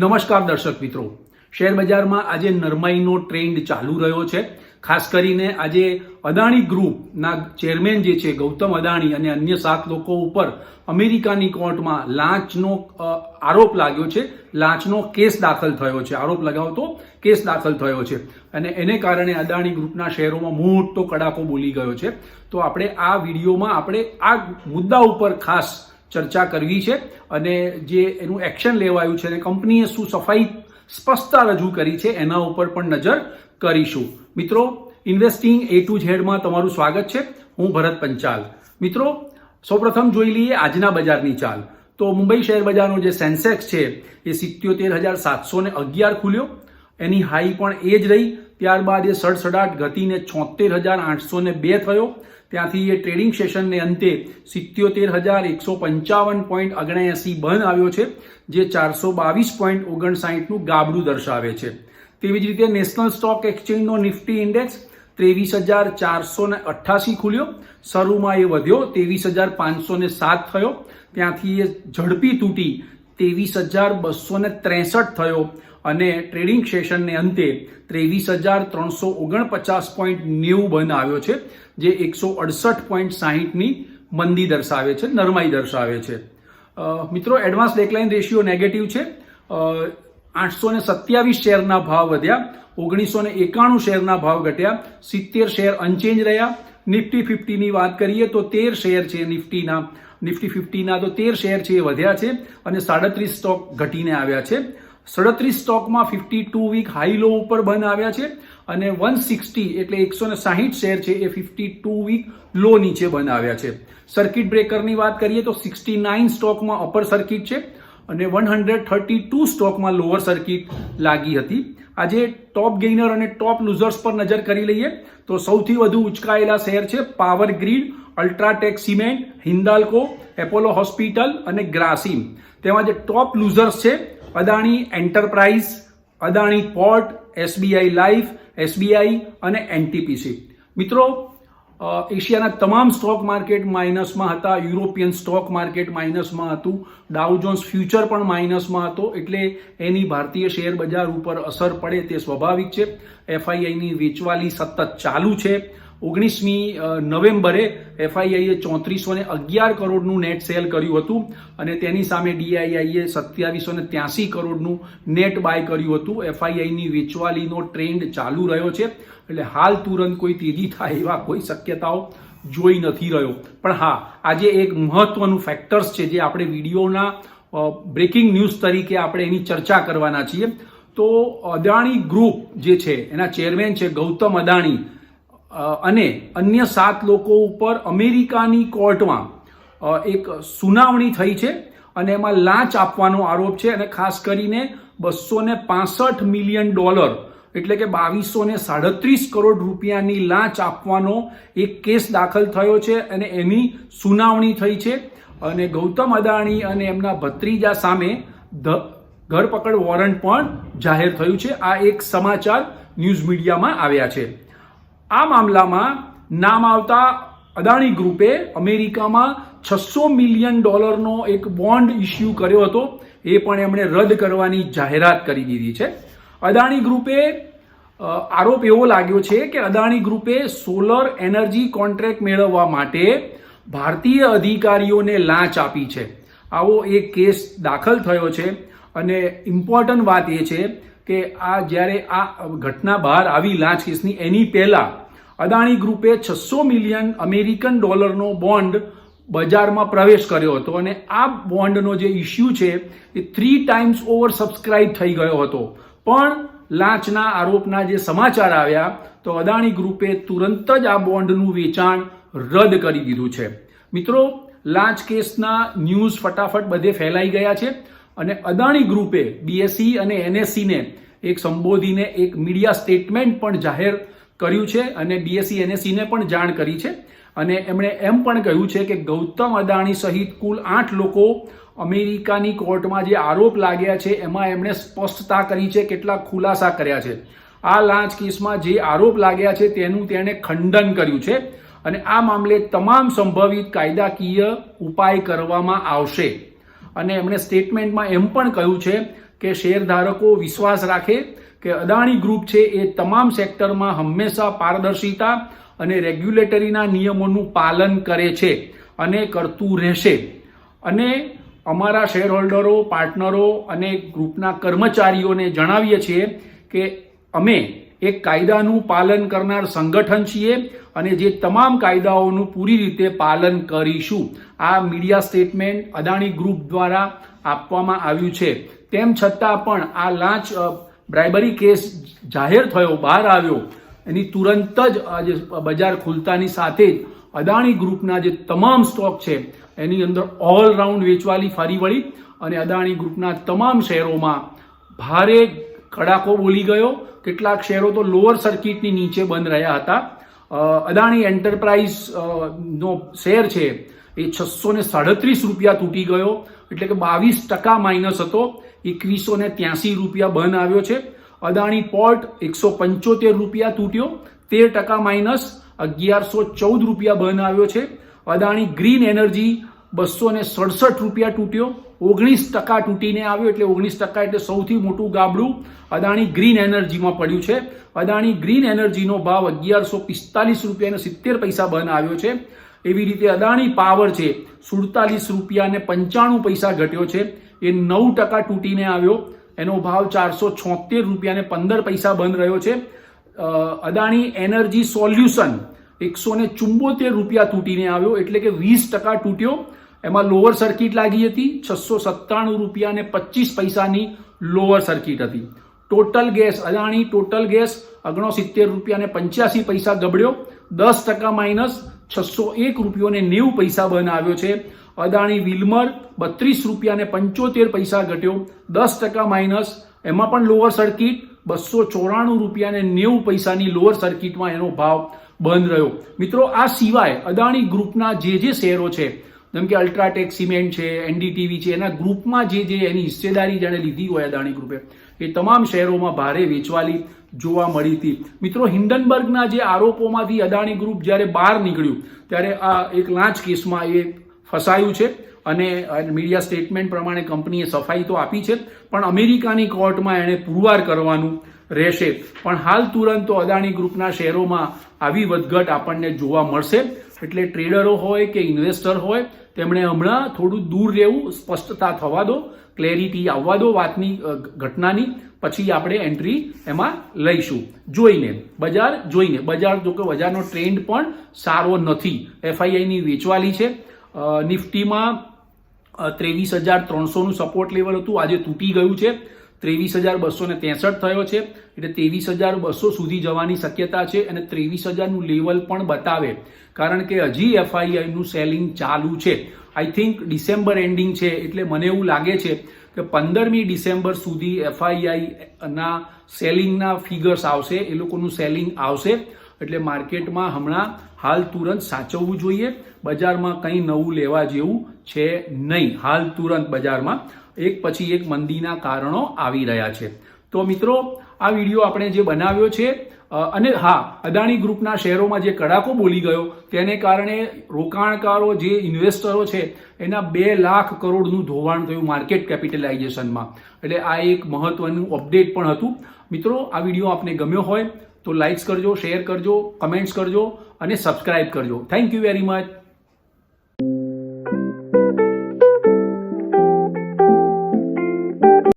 નમસ્કાર દર્શક મિત્રો. શેર બજારમાં આજે નરમાઈનો ટ્રેન્ડ ચાલુ રહ્યો છે. ખાસ કરીને આજે અદાણી ગ્રુપના ચેરમેન જે છે, ગૌતમ અદાણી અને અન્ય સાત લોકો ઉપર અમેરિકાની કોર્ટમાં લાંચનો આરોપ લાગ્યો છે. લાંચનો કેસ દાખલ થયો છે. આરોપ લગાવતો કેસ દાખલ થયો છે. અને એને કારણે અદાણી ગ્રુપના શેરોમાં મોટો કડાકો બોલી ગયો છે. તો આપણે આ વિડીયોમાં આપણે આ મુદ્દા ઉપર ખાસ ચર્ચા કરવી છે અને જે એનું એક્શન લેવાયું છે અને કંપનીએ શું સફાઈ સ્પષ્ટતા રજૂ કરી છે, એના ઉપર પણ નજર કરીશું. મિત્રો, ઇન્વેસ્ટિંગ એ ટુ ઝેડમાં તમારું સ્વાગત છે. હું ભરત પંચાલ. મિત્રો, સૌપ્રથમ જોઈ લઈએ આજના બજારની ચાલ. તો મુંબઈ શેર બજારનો જે સેન્સેક્સ છે, એ સિત્યોતેર હજાર સાતસો ને અગિયાર ખુલ્યો. એની હાઈ પણ એ જ રહી. ત્યારબાદ એ સડસડાટ ઘટીને છોતેર હજાર આઠસો ને બે થયો. ત્યાંથી એ ટ્રેડિંગ સેશનને અંતે સિત્યોતેર હજાર એકસો પંચાવન પોઈન્ટ ઓગણએંસી બંધ આવ્યો છે, જે ચારસો બાવીસ પોઈન્ટ ઓગણસાઠનું ગાબડું દર્શાવે છે. તેવી જ રીતે નેશનલ સ્ટોક એક્સચેન્જનો નિફ્ટી ઇન્ડેક્સ ત્રેવીસ હજાર ચારસો ને અઠ્ઠાસી ખુલ્યો, શરૂમાં એ વધ્યો, ત્રેવીસ હજાર પાંચસો ને સાત થયો, ત્યાંથી એ ઝડપી તૂટી ત્રેવીસ હજાર બસો ને ત્રેસઠ થયો. અને ટ્રેડિંગ સેશનને અંતે ત્રેવીસ હજાર ત્રણસો ઓગણપચાસ પોઈન્ટ નેવું બંધ આવ્યો છે, જે એકસો અડસઠ પોઈન્ટ સાહીઠની મંદી દર્શાવે છે, નરમાઈ દર્શાવે છે. મિત્રો એડવાન્સ ડેકલાઇન રેશિયો નેગેટિવ છે. આઠસો ને સત્યાવીસ શેરના ભાવ વધ્યા, ઓગણીસો ને એકાણું શેરના ભાવ ઘટ્યા, સિત્તેર શેર અનચેન્જ રહ્યા. નિફ્ટી ફિફ્ટીની વાત કરીએ તો તેર શેર છે નિફ્ટીના. નિફ્ટી ફિફ્ટીના તો તેર શેર છે એ વધ્યા છે અને સાડત્રીસ સ્ટોક ઘટીને આવ્યા છે. સડત્રીસ સ્ટોકમાં fifty two week high low ઉપર બંધ આવ્યા છે અને વન સિક્સટી એટલે એકસો ને સાહીઠ શેર છે એ ફિફ્ટી ટુ વીક લો નીચે બંધ આવ્યા છે. સર્કિટ બ્રેકરની વાત કરીએ તો સિક્સટી નાઇન સ્ટોકમાં અપર સર્કિટ છે અને વન હંડ્રેડ થર્ટી ટુ સ્ટોકમાં લોઅર સર્કિટ લાગી હતી. આજે ટોપ ગેઇનર અને ટોપ લૂઝર્સ પર નજર કરી લઈએ તો સૌથી વધુ ઉચકાયેલા શેર છે power grid UltraTech cement Hindalco Apollo hospital અને ગ્રાસિમ તેમાં જે ટોપ લૂઝર્સ છે Adani enterprise, Adani port, SBI life SBI અને એનટીપીસી. મિત્રો એશિયાના તમામ સ્ટોક માર્કેટ માઇનસમાં હતા, યુરોપિયન સ્ટોક માર્કેટ માઇનસમાં હતું, ડાઉ ફ્યુચર પણ માઇનસમાં હતો, એટલે એની ભારતીય શેર બજાર ઉપર અસર પડે તે સ્વાભાવિક છે. એફઆઈઆઈની વેચવાલી સતત ચાલુ છે. ઓગણીસમી નવેમ્બરે એફઆઈઆઈએ ચોત્રીસો ને અગિયાર કરોડનું નેટ સેલ કર્યું હતું અને તેની સામે ડીઆઈઆઈએ સત્યાવીસો ને ત્યાસી કરોડનું નેટ બાય કર્યું હતું. એફઆઈઆઈની વેચવાલીનો ટ્રેન્ડ ચાલુ રહ્યો છે. એટલે હાલ તુરંત કોઈ તેજી થાય એવા કોઈ શક્યતાઓ જોઈ નથી રહ્યો. પણ હા, આજે એક મહત્વનું ફેક્ટર્સ છે જે આપણે વિડીયોના બ્રેકિંગ ન્યૂઝ તરીકે આપણે એની ચર્ચા કરવાના છીએ. તો અદાણી ગ્રુપ જે છે, એના ચેરમેન છે ગૌતમ અદાણી અને અન્ય સાત લોકો ઉપર અમેરિકાની કોર્ટમાં એક સુનાવણી થઈ છે અને એમાં લાંચ આપવાનો આરોપ છે અને ખાસ કરીને બસો ને પાસઠ મિલિયન ડોલર, એટલે કે બાવીસો ને સાડત્રીસ કરોડ રૂપિયાની લાંચ આપવાનો એક કેસ દાખલ થયો છે અને એની સુનાવણી થઈ છે. અને ગૌતમ અદાણી અને એમના ભત્રીજા સામે ધરપકડ વોરંટ પણ જાહેર થયું છે. આ એક સમાચાર ન્યૂઝ મીડિયામાં આવ્યા છે. આ મામલામાં નામ આવતા અદાણી ગ્રુપે અમેરિકામાં છસો મિલિયન ડોલરનો એક બોન્ડ ઇસ્યુ કર્યો હતો. એ પણ એમણે રદ કરવાની જાહેરાત કરી દીધી છે. અદાણી ગ્રુપે આરોપ એવો લાગ્યો છે કે અદાણી ગ્રુપે સોલર એનર્જી કોન્ટ્રાક્ટ મેળવવા માટે ભારતીય અધિકારીઓને લાંચ આપી છે. આવો એક કેસ દાખલ થયો છે અને ઇમ્પોર્ટન્ટ વાત એ છે કે આ જ્યારે આ ઘટના બહાર આવી લાંચ કેસની, એની પહેલા અદાણી ગ્રુપે છસો મિલિયન અમેરિકન ડોલરનો બોન્ડ બજારમાં પ્રવેશ કર્યો હતો અને આ બોન્ડનો જે ઇસ્યુ છે, એ થ્રી ટાઈમ્સ ઓવર સબસ્ક્રાઇબ થઈ ગયો હતો. પણ લાંચના આરોપના જે સમાચાર આવ્યા, તો અદાણી ગ્રુપે તુરંત જ આ બોન્ડનું વેચાણ રદ કરી દીધું છે. મિત્રો, લાંચ કેસના ન્યૂઝ ફટાફટ બધે ફેલાઈ ગયા છે. અને અદાણી ગ્રુપે બીએસસી અને એનએસસીને એક સંબોધીને એક મીડિયા સ્ટેટમેન્ટ પણ જાહેર કર્યું છે અને બીએસસી એનએસસીને પણ જાણ કરી છે. અને એમણે એમ પણ કહ્યું છે કે ગૌતમ અદાણી સહિત કુલ આઠ લોકો અમેરિકાની કોર્ટમાં જે આરોપ લાગ્યા છે, એમાં એમણે સ્પષ્ટતા કરી છે કેટલાક ખુલાસા કર્યા છે. આ લાંચ કેસમાં જે આરોપ લાગ્યા છે તેનું તેણે ખંડન કર્યું છે અને આ મામલે તમામ સંભવિત કાયદાકીય ઉપાય કરવામાં આવશે. અને એમણે સ્ટેટમેન્ટમાં એમ પણ કહ્યું છે કે શેરધારકો વિશ્વાસ રાખે કે અદાણી ગ્રુપ છે એ તમામ સેક્ટરમાં હંમેશા પારદર્શિતા અને રેગ્યુલેટરીના નિયમોનું પાલન કરે છે અને કરતું રહેશે. અને અમારા શેરહોલ્ડરો પાર્ટનરો અને ગ્રુપના કર્મચારીઓને જણાવીએ છીએ કે અમે એક કાયદાનું પાલન કરનાર સંગઠન છીએ અને જે તમામ કાયદાઓનું પૂરી રીતે પાલન કરીશું. આ મીડિયા સ્ટેટમેન્ટ અદાણી ગ્રુપ દ્વારા આપવામાં આવ્યું છે. તેમ છતાં પણ આ લાંચ બ્રાઇબરી કેસ જાહેર થયો, બહાર આવ્યો. એની તુરંત જ આજે બજાર ખુલતાની સાથે જ અદાણી ગ્રુપના જે તમામ સ્ટોક છે, એની અંદર ઓલરાઉન્ડ વેચવાલી ફરી વળી અને અદાણી ગ્રુપના તમામ શેરોમાં ભારે કડાકો બોલી ગયો. કેટલાક શેરો તો લોઅર સર્કિટની નીચે બંધ રહ્યા હતા. અદાણી એન્ટરપ્રાઇઝ નો શેર છે એ છસો ને સાડત્રીસ રૂપિયા તૂટી ગયો, એટલે કે બાવીસ ટકા માઇનસ હતો. એકવીસો ને ત્યાસી રૂપિયા બંધ આવ્યો છે. અદાણી પોર્ટ એકસો પંચોતેર રૂપિયા તૂટ્યો, તેર ટકા માઇનસ અગિયારસો ચૌદ રૂપિયા બંધ આવ્યો છે. અદાણી ગ્રીન એનર્જી બસો ને સડસઠ રૂપિયા તૂટ્યો. ઓગણીસ ટકા તૂટીને આવ્યો એટલે ઓગણીસ ટકા એટલે સૌથી મોટું ગાબડું અદાણી ગ્રીન એનર્જીમાં પડ્યું છે. અદાણી ગ્રીન એનર્જીનો ભાવ અગિયારસો પિસ્તાલીસ રૂપિયા સિત્તેર પૈસા બંધ આવ્યો છે. એવી રીતે અદાણી પાવર છે, સુડતાલીસ રૂપિયા અને પંચાણું પૈસા ઘટ્યો છે. એ નવ ટકા તૂટીને આવ્યો. એનો ભાવ ચારસો છોતેર રૂપિયા પંદર પૈસા બંધ રહ્યો છે. અદાણી એનર્જી સોલ્યુશન એકસો ને રૂપિયા તૂટીને આવ્યો એટલે કે વીસ ટકા તૂટ્યો. એમાં લોઅર સર્કિટ લાગી હતી, છસો સત્તાણું રૂપિયા અને પચીસ પૈસાની લોઅર સર્કિટ હતી. Total gas Adani total gas ઓગણસિત્તેર રૂપિયા અને પંચ્યાસી પૈસા ગબડ્યો. દસ ટકા માઇનસ છસો એક રૂપિયો ને નેવું પૈસા બંધ આવ્યો છે. અદાણી વિલમર બત્રીસ રૂપિયા પંચોતેર પૈસા ઘટ્યો. દસ ટકા માઇનસ એમાં પણ લોઅર સર્કિટ બસો ચોરાણું રૂપિયા અને નેવું પૈસાની લોઅર સર્કિટમાં એનો ભાવ બંધ રહ્યો. મિત્રો, આ સિવાય અદાણી ગ્રુપના જે જે શેરો છે જેમ કે અલ્ટ્રાટેક, સિમેન્ટ છે, એનડીટીવી છે, એના ગ્રુપમાં જે જે એની હિસ્સેદારી જેણે લીધી હોય અદાણી ગ્રુપે, એ તમામ શેરોમાં ભારે વેચવાલી જોવા મળી હતી. મિત્રો, હિન્ડનબર્ગના જે આરોપોમાંથી અદાણી ગ્રુપ જ્યારે બહાર નીકળ્યું, ત્યારે આ એક લાંચ કેસમાં એ ફસાયું છે અને મીડિયા સ્ટેટમેન્ટ પ્રમાણે કંપનીએ સફાઈ તો આપી છે, પણ અમેરિકાની કોર્ટમાં એણે પુરવાર કરવાનું રહેશે. પણ હાલ તુરંત તો અદાણી ગ્રુપના શેરોમાં આવી વધઘટ આપણને જોવા મળશે. એટલે ટ્રેડરો હોય કે ઇન્વેસ્ટર હોય, તેમણે હમણાં થોડું દૂર રહેવું સ્પષ્ટતા થવા દો, ક્લેરિટી આવવા દો વાતની ઘટનાની, પછી આપણે એન્ટ્રી એમાં લઈશું. જોઈને, બજાર જોઈને. બજાર જો કે બજારનો ટ્રેન્ડ પણ સારો નથી. એફઆઈઆઈની વેચવાલી છે. નિફ્ટીમાં ત્રેવીસ હજાર ત્રણસોનું સપોર્ટ લેવલ હતું. આજે તૂટી ગયું છે. ત્રેવીસ હજાર બસો ને ત્રેસઠ થયો છે. એટલે ત્રેવીસ હજાર બસો સુધી જવાની શક્યતા છે અને ત્રેવીસ હજારનું લેવલ પણ બતાવે. કારણ કે હજી એફઆઈઆઈનું સેલિંગ ચાલુ છે. આઈ થિંક ડિસેમ્બર એન્ડિંગ છે એટલે મને એવું લાગે છે કે પંદરમી ડિસેમ્બર સુધી એફઆઈઆઈના સેલિંગના ફિગર્સ આવશે, એ લોકોનું સેલિંગ આવશે. એટલે માર્કેટમાં હમણાં હાલ તુરંત સાચવવું જોઈએ. બજારમાં કંઈ નવું લેવા જેવું છે નહીં. હાલ તુરંત બજારમાં એક પછી એક મંદીના કારણો આવી રહ્યા છે. તો મિત્રો, આ વીડિયો આપણે જે બનાવ્યો છે અને હા, અદાણી ગ્રુપના શેરોમાં જે કડાકો બોલી ગયો, તેને કારણે રોકાણકારો જે ઇન્વેસ્ટરો છે, એના બે લાખ કરોડનું ધોવાણ થયું માર્કેટ કેપિટલાઇઝેશનમાં. એટલે આ એક મહત્વનું અપડેટ પણ હતું. મિત્રો, આ વીડિયો આપને ગમ્યો હોય તો લાઇક્સ કરજો શેર કરજો કમેન્ટ્સ કરજો અને સબસ્ક્રાઇબ કરજો. Thank you very much